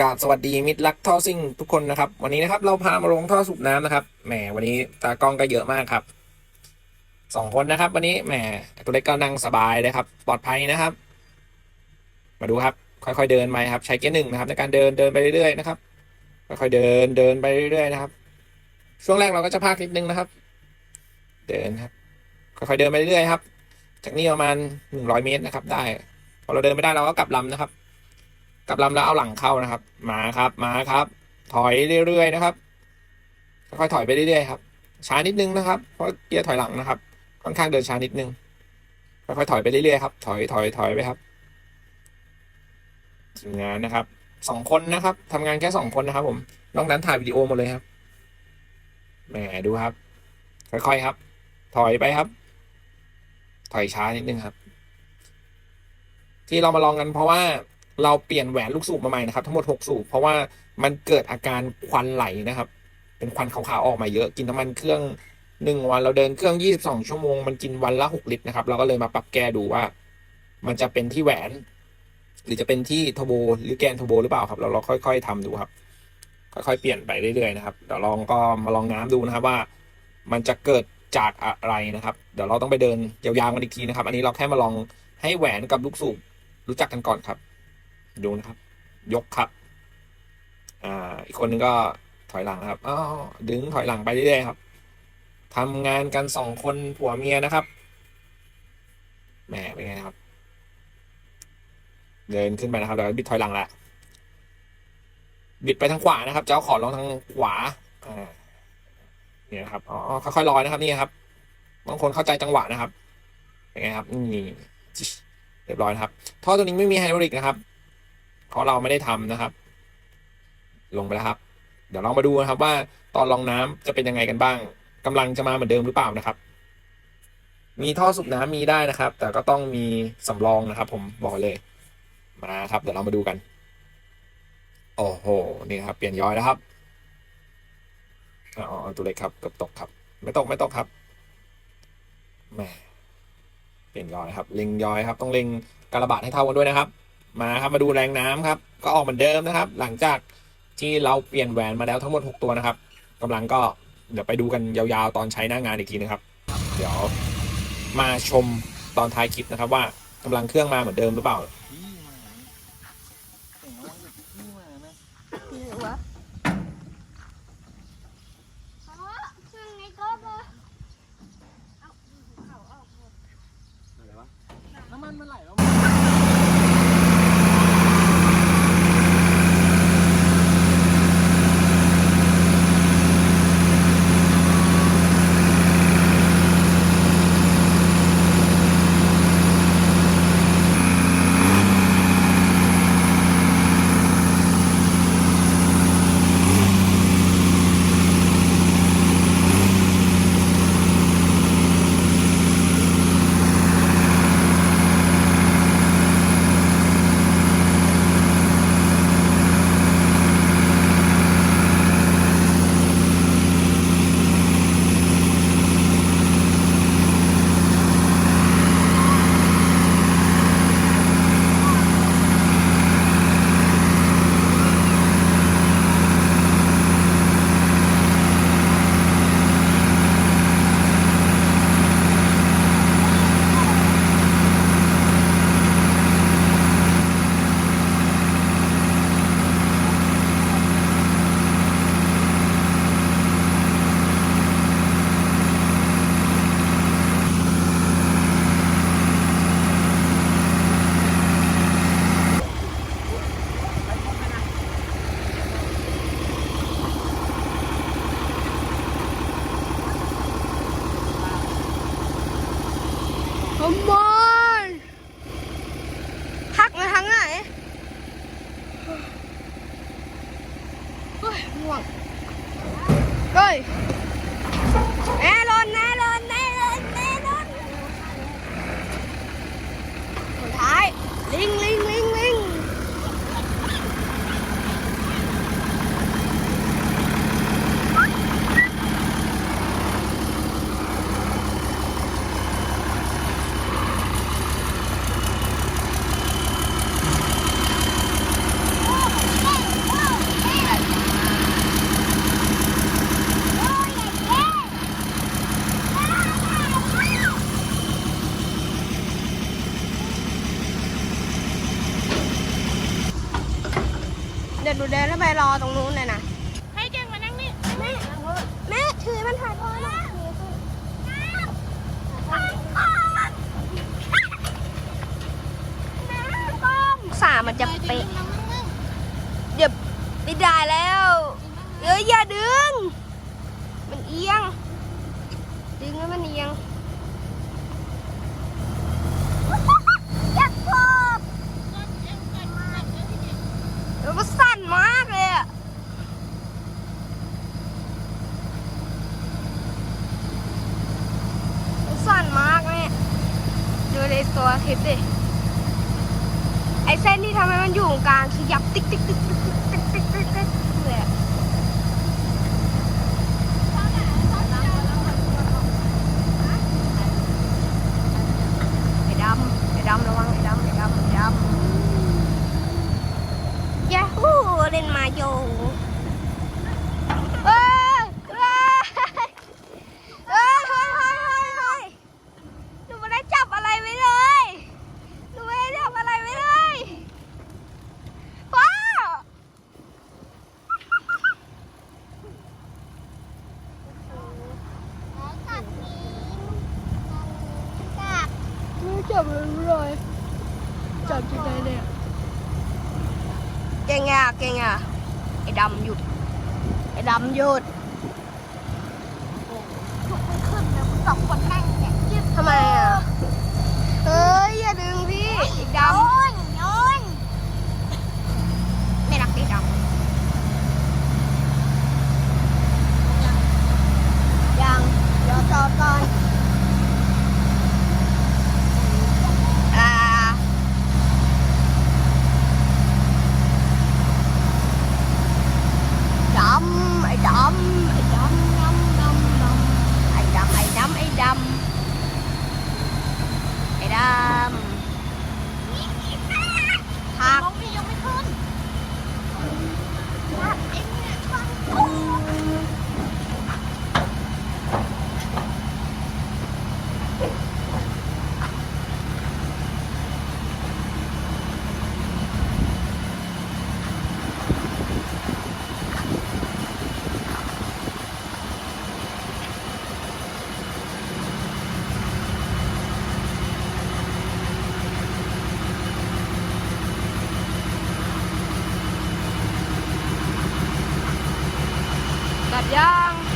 กราบสวัสดีมิตรรักท่อซิ่งทุกคนนะครับ วันนี้นะครับเราพามาลงท่อสูบน้ำนะครับแหมวันนี้ตากล้องก็เยอะมากครับสองคนนะครับ วันนี้แหมตัวเล็กก็นั่งสบายเลยครับ ปลอดภัยนะครับ มาดูครับ ค่อยๆเดินไปครับ ใช้เกียร์หนึ่งนะครับ ในการเดินเดินไปเรื่อยๆนะครับ ค่อยๆเดินเดินไปเรื่อยๆนะครับ ช่วงแรกเราก็จะพากนิดนึงนะครับ เดินครับ ค่อยๆเดินไปเรื่อยๆครับ จากนี้ประมาณหนึ่งร้อยเมตรนะครับ ได้พอเราเดินไม่ได้เราก็กลับลำนะครับ กลับลำแล้วเอาหลังเข้านะครับ มาครับมาครับ ถอยเรื่อยๆนะครับค่อยถอยไปเรื่อยๆครับช้านิดนึงนะครับเพราะเกียร์ถอยหลังนะครับ ค่อนข้างเดินช้านิดนึงค่อยๆถอยไปเรื่อยๆครับถอยถอยถอยไปครับทำงานนะครับสองคนนะครับทำงานแค่สองคนนะครับ ผมนอกนั้นถ่ายวิดีโอหมดเลยครับแหมดูครับ ค่อยๆครับ ถอยไปครับ ถอยช้านิดนึงครับ ที่เรามาลองกันเพราะว่า เราเปลี่ยนแหวนลูกสูบมาใหม่นะครับทั้งหมดหกสูบเพราะว่ามันเกิดอาการควันไหลนะครับ เป็นควันขาวๆออกมาเยอะกินน้ำมันเครื่องหนึ่งวันเราเดินเครื่องยี่สิบสองชั่วโมงมันกินวันละหกลิตรนะครับ เราก็เลยมาปรับแก้ดูว่า มันจะเป็นที่แหวน หรือจะเป็นที่ทโบหรือแกนทโบหรือเปล่าครับ เราเราค่อย ๆทำดูครับ ค่อยๆเปลี่ยนไปเรื่อยๆนะครับเดี๋ยวลองก็มาลองน้ำดูนะครับว่า มันจะเกิดจากอะไรนะครับ เดี๋ยวเราต้องไปเดินยาวๆกันอีกทีนะครับ อันนี้เราแค่มาลองให้แหวนกับลูกสูบรู้จักกันก่อนครับ ดูนะครับ ยกครับ อ่า อีกคนนึงก็ถอยหลังครับอ้าวดึงถอยหลังไปเรื่อยๆครับทำงานกันสองคนผัวเมียนะครับ แหมเป็นไงครับ เดินขึ้นไปนะครับเดี๋ยวบิดถอยหลังละบิดไปทางขวานะครับ เจะเอาขอลงทางขวา อ่าเนี่ยครับ อ๋อ ค่อยๆลอยนะครับ นี่ครับ บางคนเข้าใจจังหวะนะครับ เป็นไงครับ นี่ เรียบร้อยนะครับ ท่อตัวนี้ไม่มีไฮดรอลิกนะครับ เพราะเราไม่ได้ทำนะครับ ลงไปแล้วครับ เดี๋ยวลองมาดูนะครับว่าตอนลองน้ำจะเป็นยังไงกันบ้างกำลังจะมาเหมือนเดิมหรือเปล่านะครับ มีท่อสูบน้ำมีได้นะครับ แต่ก็ต้องมีสำรองนะครับ ผมบอกเลยมาครับ เดี๋ยวเรามาดูกัน โอ้โหนี่ครับ เปลี่ยนย้อยแล้วครับอ๋อตัวเล็กครับเกือบตกครับ ไม่ตกไม่ตกครับแหมเปลี่ยนย้อยครับเล็งย้อยครับ ต้องเล็งการระบาดให้เท่ากันด้วยนะครับ มาครับมาดูแรงน้ำครับ ก็ออกเหมือนเดิมนะครับ หลังจากที่เราเปลี่ยนแหวนมาแล้วทั้งหมด 6 ตัวนะครับกำลังก็เดี๋ยวไปดูกันยาวๆ ตอนใช้หน้างานอีกทีนะครับ เดี๋ยวมาชมตอนท้ายคลิปนะครับ ว่ากำลังเครื่องมาเหมือนเดิมหรือเปล่า ลิงลิงลิงลิง ดี๋ยวหนูเดินแล้วไปรอตรงนู้นเลยนะให้เก่งมานั่งนี่แม่แม่ถือมันถ่ายพ่อหน่อยสามันจะเป๊ะเดี๋ยวไม่ได้แล้วเอ้ยอย่าดึง มันเอียง ดึงแล้วมันเอียงอยากพบ แล้วมันสั่นมากเลยอะสั่นมากเนี่ยดูในตัวคลิปดิไอ้เส้นที่ทำให้มันอยู่ตรงกลางคือยับติ๊กติ๊กติ๊กติ๊กติ๊กเลยอะไอ้ดำไอ้ดำระวังไอ้ดำไอ้ดำไอ้ดำยาฮูเล่นมาโยเอ้ยเอ้ยเอ้ยเฮ้ยเฮ้ยเฮ้ยเฮ้ยหนูไม่ได้จับอะไรไว้เลย หนูไม่ได้ทำอะไรไว้เลยพ่อไม่ จับเลยเลยจับยังไงเนี่ยเก่งอะเก่งอะไอ้ดำหยุด ไอ้ดำหยุดขึ้นแล้วสองคนนั่งเนี่ยยืดทำไมอะ Yeah.